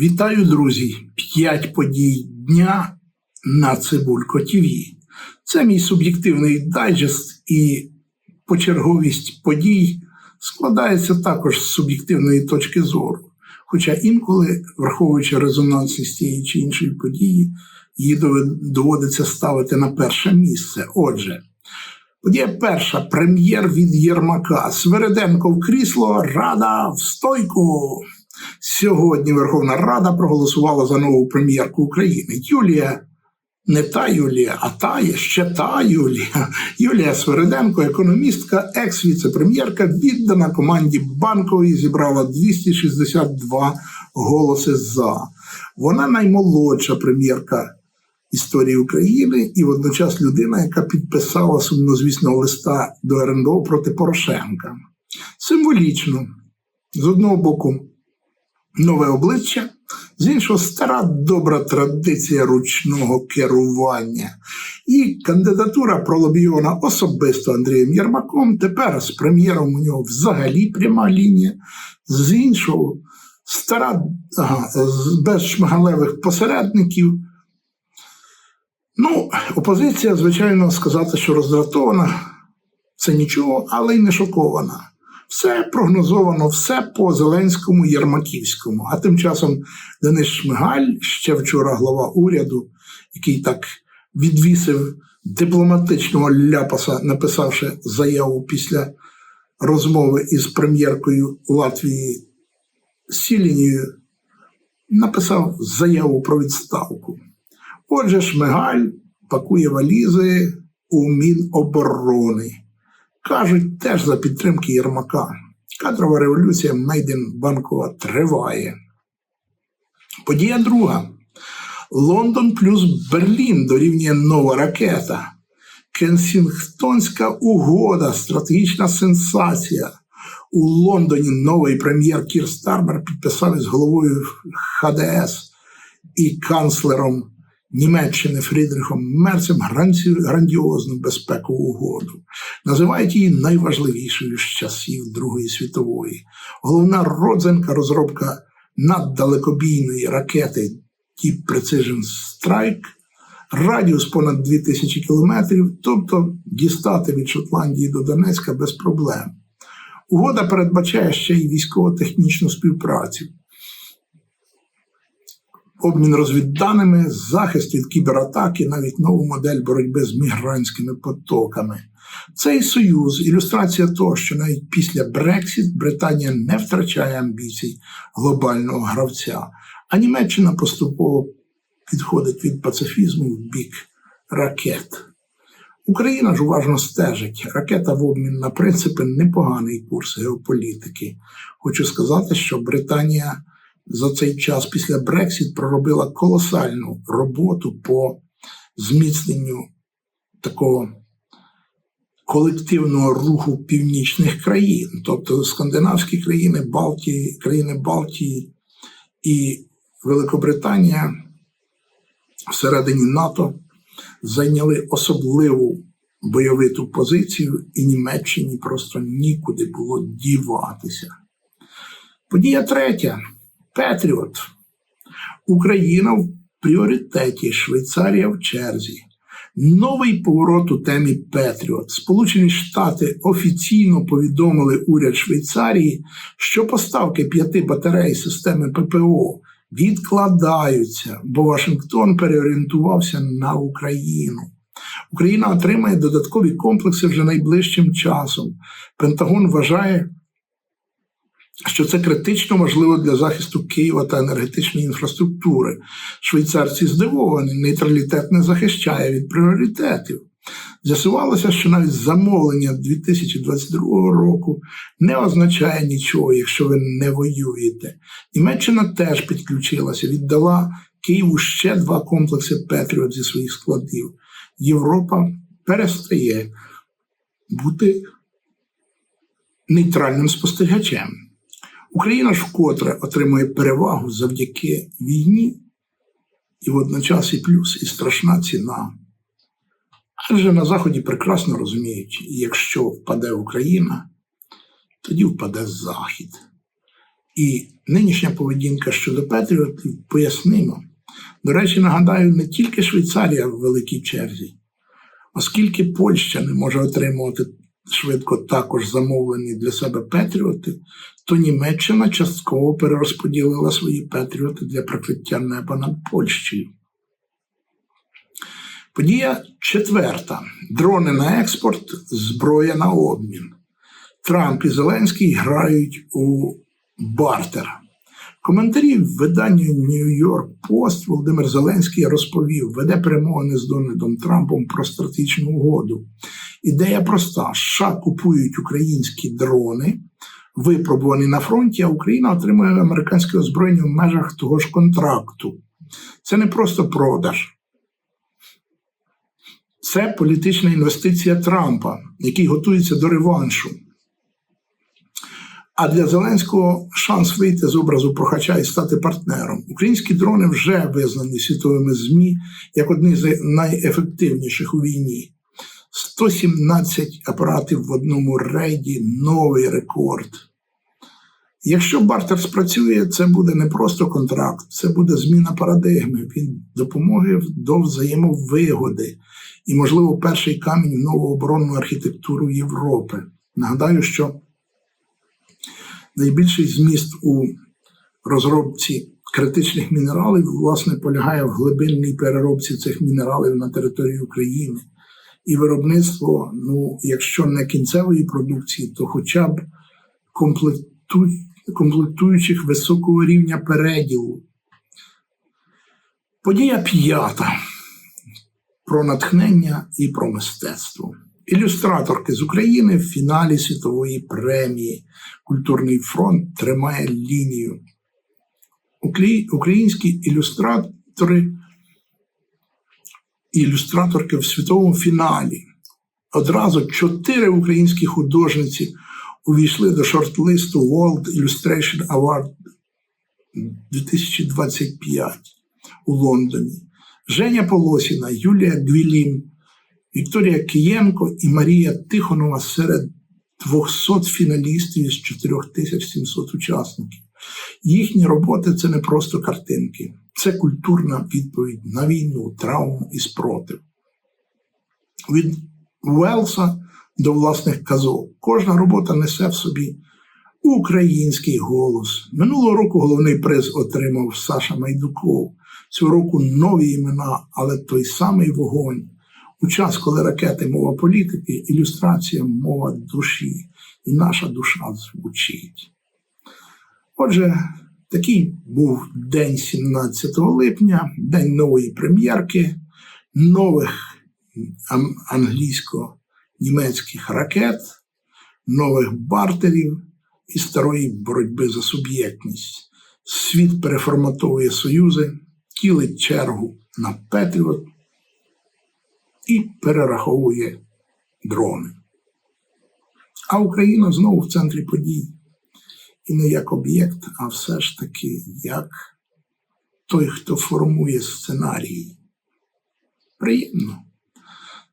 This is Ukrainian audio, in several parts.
Вітаю, друзі! П'ять подій дня на Цибулько ТВ. Це мій суб'єктивний дайджест і почерговість подій складається також з суб'єктивної точки зору. Хоча інколи, враховуючи резонансність тієї чи іншої події, її доводиться ставити на перше місце. Отже, подія перша прем'єр від Єрмака. Свереденко в крісло, рада в стойку. Сьогодні Верховна Рада проголосувала за нову прем'єрку України. Юлія, не та Юлія, а та є ще та Юлія. Юлія Свериденко, економістка, екс-віце-прем'єрка, віддана команді банкової, зібрала 262 голоси за. Вона наймолодша прем'єрка історії України і водночас людина, яка підписала сумнозвісного листа до РНБО проти Порошенка. Символічно, з одного боку, нове обличчя, з іншого стара добра традиція ручного керування. І кандидатура пролобійована особисто Андрієм Єрмаком. Тепер з прем'єром у нього взагалі пряма лінія. З іншого, стара без шмигалевих посередників. Ну, опозиція, звичайно, сказати, що роздратована, це нічого, але й не шокована. Все прогнозовано, все по Зеленському Єрмаківському. А тим часом Денис Шмигаль, ще вчора глава уряду, який так відвісив дипломатичного ляпаса, написавши заяву після розмови із прем'єркою Латвії Сілінією, написав заяву про відставку. Отже, Шмигаль пакує валізи у Міноборони. Кажуть, теж за підтримки Єрмака. Кадрова революція Мейден Банкова триває. Подія друга. Лондон плюс Берлін дорівнює нова ракета. Кенсінгтонська угода, стратегічна сенсація. У Лондоні новий прем'єр Кір Стармер підписав із головою ХДС і канцлером Німеччини Фрідрихом Мерцем грандіозну безпекову угоду. Називають її найважливішою з часів Другої світової. Головна родзинка розробка наддалекобійної ракети Deep Precision Strike, радіус понад 2000 кілометрів, тобто дістати від Шотландії до Донецька без проблем. Угода передбачає ще й військово-технічну співпрацю обмін розвідданими, захист від кібератаки, навіть нову модель боротьби з мігрантськими потоками. Цей союз ілюстрація того, що навіть після Брексіт Британія не втрачає амбіцій глобального гравця, а Німеччина поступово підходить від пацифізму в бік ракет. Україна ж уважно стежить. Ракета в обмін на принципи непоганий курс геополітики. Хочу сказати, що Британія за цей час після Брексіт проробила колосальну роботу по зміцненню такого колективного руху північних країн, тобто скандинавські країни, Балтії, країни Балтії і Великобританія всередині НАТО зайняли особливу бойовиту позицію, і Німеччині просто нікуди було діватися. Подія третя. Петріот. Україна в пріоритеті, Швейцарія в черзі. Новий поворот у темі Петріот. Сполучені Штати офіційно повідомили уряд Швейцарії, що поставки п'яти батарей системи ППО відкладаються, бо Вашингтон переорієнтувався на Україну. Україна отримає додаткові комплекси вже найближчим часом. Пентагон вважає, що це критично важливо для захисту Києва та енергетичної інфраструктури. Швейцарці здивовані, нейтралітет не захищає від пріоритетів. З'ясувалося, що навіть замовлення 2022 року не означає нічого, якщо ви не воюєте. Німеччина теж підключилася, віддала Києву ще два комплекси Петріот зі своїх складів. Європа перестає бути нейтральним спостерігачем. Україна ж вкотре отримує перевагу завдяки війні, і водночас і плюс, і страшна ціна Адже на Заході прекрасно розуміють, якщо впаде Україна, тоді впаде Захід. І нинішня поведінка щодо Петріотів пояснима. До речі, нагадаю, не тільки Швейцарія в великій черзі, оскільки Польща не може отримувати швидко також замовлені для себе Петріоти, то Німеччина частково перерозподілила свої Петріоти для прикриття неба над Польщею. Подія четверта: дрони на експорт, зброя на обмін. Трамп і Зеленський грають у бартер. В коментарі в виданню New York Post Володимир Зеленський розповів, веде перемовини з Дональдом Трампом про стратегічну угоду. Ідея проста: США купують українські дрони, випробувані на фронті, а Україна отримує американське озброєння в межах того ж контракту. Це не просто продаж. Це політична інвестиція Трампа, який готується до реваншу. А для Зеленського шанс вийти з образу прохача і стати партнером. Українські дрони вже визнані світовими ЗМІ як одні з найефективніших у війні. 117 апаратів в одному рейді новий рекорд. Якщо бартер спрацює, це буде не просто контракт, це буде зміна парадигми. Він допомоги до взаємовигоди і, можливо, перший камінь в нову оборонну архітектуру Європи. Нагадаю, що найбільший зміст у розробці критичних мінералів, власне, полягає в глибинній переробці цих мінералів на території України. І виробництво, ну, якщо не кінцевої продукції, то хоча б комплекту... комплектуючих високого рівня переділу. Подія п'ята про натхнення і про мистецтво. Ілюстраторки з України в фіналі світової премії Культурний фронт тримає лінію. Українські ілюстратори ілюстраторки в світовому фіналі. Одразу чотири українські художниці увійшли до шорт-листу World Illustration Award 2025 у Лондоні. Женя Полосіна, Юлія Гвілін, Вікторія Києнко і Марія Тихонова серед 200 фіналістів із 4700 учасників. Їхні роботи це не просто картинки, це культурна відповідь на війну, травму і спротив. Від Уелса до власних казок. Кожна робота несе в собі український голос. Минулого року головний приз отримав Саша Майдуков. Цього року нові імена, але той самий вогонь. У час, коли ракети мова політики, ілюстрація мова душі, і наша душа звучить. Отже, такий був день 17 липня, день нової прем'єрки, нових англійсько-німецьких ракет, нових бартерів і старої боротьби за суб'єктність. Світ переформатовує союзи, тілить чергу на Петріот і перераховує дрони. А Україна знову в центрі подій. І не як об'єкт, а все ж таки як той, хто формує сценарії. Приємно.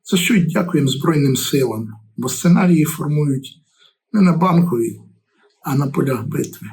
За що й дякуємо Збройним силам, бо сценарії формують не на банковій, а на полях битви.